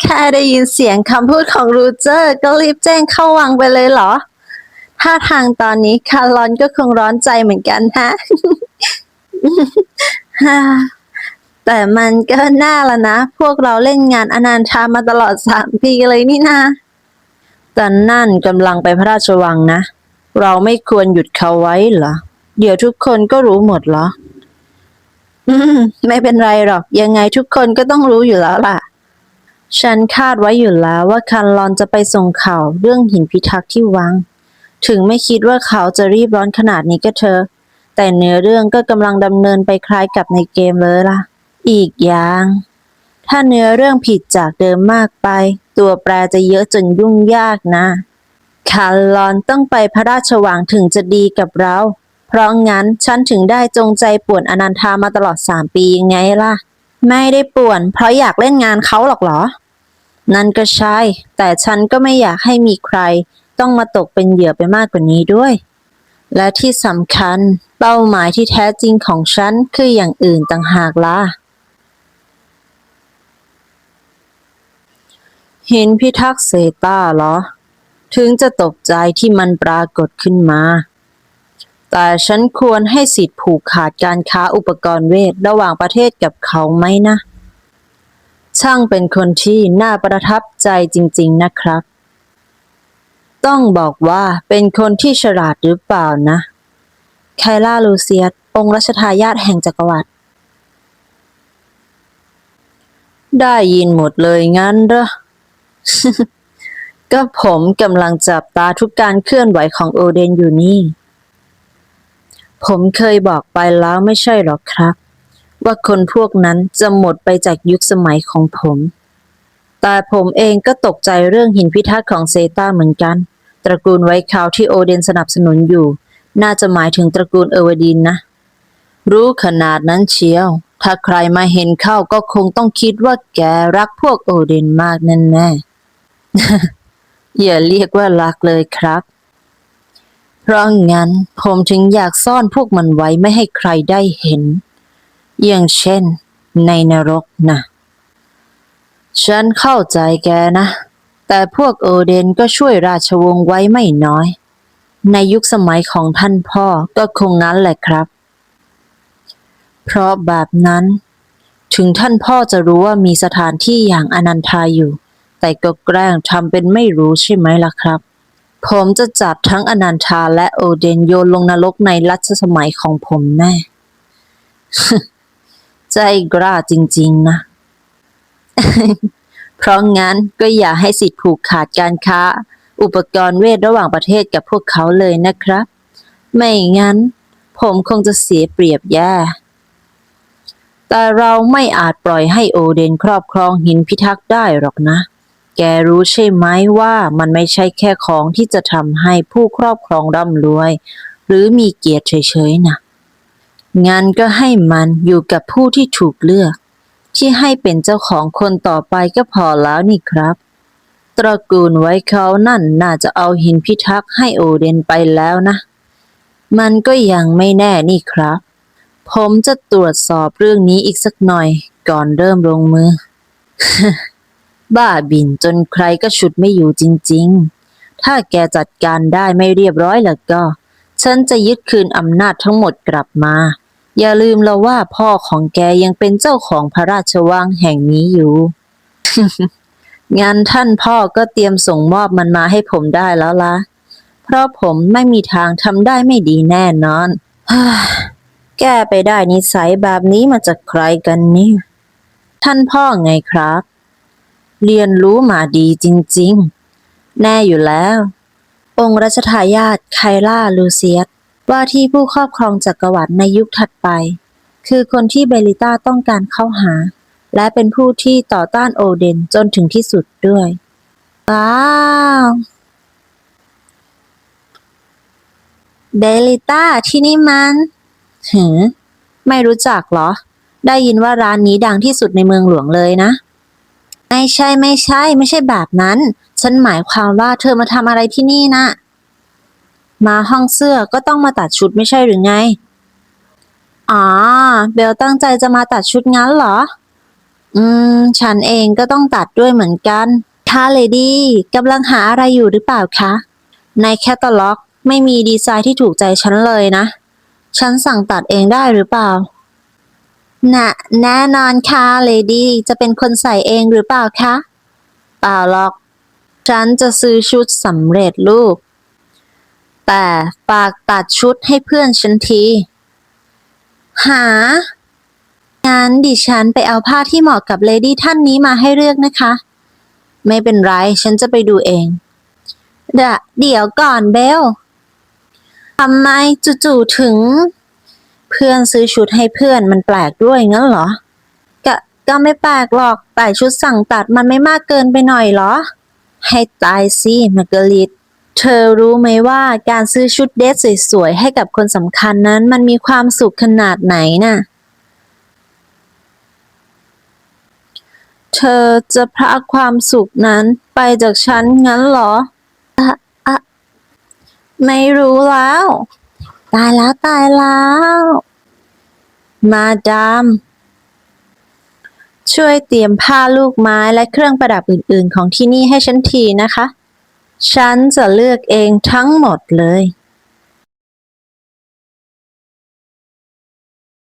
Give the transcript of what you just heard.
แค่ได้ยินเสียงคำพูดของรูเจอร์ ก็รีบแจ้งเข้าวังไปเลยเหรอ ถ้าทางตอนนี้คาร์ลอนก็คงร้อนใจเหมือนกันฮะ แต่มันก็น่าละนะ พวกเราเล่นงานอนันทามาตลอดสามปีเลยนี่นาแต่นั่นกำลังไปพระราชวังนะ เราไม่ควรหยุดเขาไว้เหรอ เดี๋ยวทุกคนก็รู้หมดเหรอ อืม ไม่เป็นไรหรอก ยังไงทุกคนก็ต้องรู้อยู่แล้วล่ะ ฉันคาดไว้อยู่แล้วว่าคันลอนจะไปส่งข่าวเรื่องหินพิทักษ์ที่วัง ถึงไม่คิดว่าเขาจะรีบร้อนขนาดนี้ก็เถอะ แต่เนื้อเรื่องก็กำลังดำเนินไปคล้ายกับในเกมเลยล่ะ อีกอย่าง ถ้าเนื้อเรื่องผิดจากเดิมมากไป ตัวแปรจะเยอะจนยุ่งยากนะคาร์ลอนต้องไปพระราชวังถึงจะดีกับเรา เพราะงั้นฉันถึงได้จงใจป่วนอนันทามาตลอดสามปียังไงล่ะ ไม่ได้ป่วน เพราะอยากเล่นงานเขาหรอกเหรอ นั่นก็ใช่ แต่ฉันก็ไม่อยากให้มีใคร ต้องมาตกเป็นเหยื่อไปมากกว่านี้ด้วย และที่สำคัญ เป้าหมายที่แท้จริงของฉันคืออย่างอื่นต่างหากล่ะหินพิทักษ์เซตาเหรอ ถึงจะตกใจที่มันปรากฏขึ้นมา แต่ฉันควรให้สิทธิ์ผูกขาดการค้าอุปกรณ์เวทระหว่างประเทศกับเขาไหมนะ ช่างเป็นคนที่น่าประทับใจจริง ๆนะครับ ต้องบอกว่าเป็นคนที่ฉลาดหรือเปล่านะ ไคล่าลูเซียสองค์รัชทายาทแห่งจักรวรรดิได้ยินหมดเลยงั้นเหรอ ก็ผมกำลังจับตาทุกการเคลื่อนไหวของโอเดนอยู่นี่ ผมเคยบอกไปแล้วไม่ใช่หรอกครับ ว่าคนพวกนั้นจะหมดไปจากยุคสมัยของผม แต่ผมเองก็ตกใจเรื่องหินพิทักษ์ของเซตาเหมือนกัน ตระกูลไวคาวที่โอเดนสนับสนุนอยู่ น่าจะหมายถึงตระกูลเอเวดินนะ รู้ขนาดนั้นเชียว ถ้าใครมาเห็นเข้าก็คงต้องคิดว่าแกรักพวกโอเดนมากแน่ๆอย่าเรียกว่ารักเลยครับ เพราะงั้นผมถึงอยากซ่อนพวกมันไว้ไม่ให้ใครได้เห็น อย่างเช่น ในนรกนะ ฉันเข้าใจแกนะ แต่พวกโอเดนก็ช่วยราชวงศ์ไว้ไม่น้อย ในยุคสมัยของท่านพ่อก็คงนั้นแหละครับ เพราะแบบนั้น ถึงท่านพ่อจะรู้ว่ามีสถานที่อย่างอนันทาอยู่ แต่ก็แกล้งทำเป็นไม่รู้ใช่ไหมล่ะครับ ผมจะจับทั้งอนันทาและโอเดนโยนลงนรกในรัชสมัยของผมแน่ ใจกล้าจริง ๆ นะ เพราะงั้นก็อย่าให้สิทธิ์ผูกขาดการค้า อุปกรณ์เวทระหว่างประเทศกับพวกเขาเลยนะครับ ไม่งั้น ผมคงจะเสียเปรียบแย่ แต่เราไม่อาจปล่อยให้โอเดนครอบครองหินพิทักษ์ได้หรอกนะ แกรู้ใช่ไหมว่ามันไม่ใช่แค่ของที่จะทำให้ผู้ครอบครองร่ำรวย หรือมีเกียรติเฉยๆนะงั้นก็ให้มันอยู่กับผู้ที่ถูกเลือก ที่ให้เป็นเจ้าของคนต่อไปก็พอแล้วนี่ครับ ตระกูลไว้เขานั่นน่าจะเอาหินพิทักษ์ให้โอเดนไปแล้วนะ มันก็ยังไม่แน่นี่ครับ ผมจะตรวจสอบเรื่องนี้อีกสักหน่อยก่อนเริ่มลงมือ บ้าบินจนใครก็ฉุดไม่อยู่จริง ๆ ถ้าแกจัดการได้ไม่เรียบร้อยแล้วก็ ฉันจะยึดคืนอำนาจทั้งหมดกลับมา อย่าลืมแล้วว่าพ่อของแกยังเป็นเจ้าของพระราชวังแห่งนี้อยู่งั้นท่านพ่อก็เตรียมส่งมอบมันมาให้ผมได้แล้วละเพราะผมไม่มีทางทำได้ไม่ดีแน่นอน แก้ไปได้นิสัยแบบนี้มาจากใครกันนี่ท่านพ่อไงครับ เรียนรู้มาดีจริงๆ แน่อยู่แล้ว องค์รัชทายาทไคล่าลูเซียสว่าที่ผู้ครอบครองจักรวรรดิในยุคถัดไป คือคนที่เบลิต้าต้องการเข้าหา และเป็นผู้ที่ต่อต้านโอเดนจนถึงที่สุดด้วยว้าวเบลิต้าที่นี่มันหือไม่รู้จักเหรอ ได้ยินว่าร้านนี้ดังที่สุดในเมืองหลวงเลยนะ ไม่ใช่ไม่ใช่ ไม่ใช่แบบนั้น ฉันหมายความว่าเธอมาทำอะไรที่นี่นะ มาห้องเสื้อก็ต้องมาตัดชุดไม่ใช่หรือไง อ๋อ เบลตั้งใจจะมาตัดชุดงั้นเหรอ อืม ฉันเองก็ต้องตัดด้วยเหมือนกันค่ะเลดี้กำลังหาอะไรอยู่หรือเปล่าคะ ในแคตตาล็อก ไม่มีดีไซน์ที่ถูกใจฉันเลยนะ ฉันสั่งตัดเองได้หรือเปล่า น่ะแน่นอนค่ะเลดี้จะเป็นคนใส่เองหรือเปล่าคะ เปล่าหรอก ฉันจะซื้อชุดสำเร็จรูป แต่ฝากตัดชุดให้เพื่อนฉันที หา งั้นดิฉันไปเอาผ้าที่เหมาะกับเลดี้ท่านนี้มาให้เลือกนะคะ ไม่เป็นไร ฉันจะไปดูเองเดะเดี๋ยวก่อนเบลทำไมจู่ๆถึง เพื่อนซื้อชุดให้เพื่อนมันแปลกด้วยงั้นเหรอก็ก็ไม่แปลกหรอกแต่ชุดสั่งตัดมันไม่มากเกินไปหน่อยเหรอ ให้ตายสิมาร์กลิตเธอรู้ไหมว่าการซื้อชุดเดทสวยๆให้กับคนสำคัญนั้นมันมีความสุขขนาดไหนน่ะ เธอจะพรากความสุขนั้นไปจากฉันงั้นเหรออะอะไม่รู้แล้ว ตายแล้วตายแล้ว มาดามช่วยเตรียมผ้าลูกไม้และเครื่องประดับอื่น ๆ ของที่นี่ให้ฉันทีนะคะ ฉันจะเลือกเองทั้งหมดเลย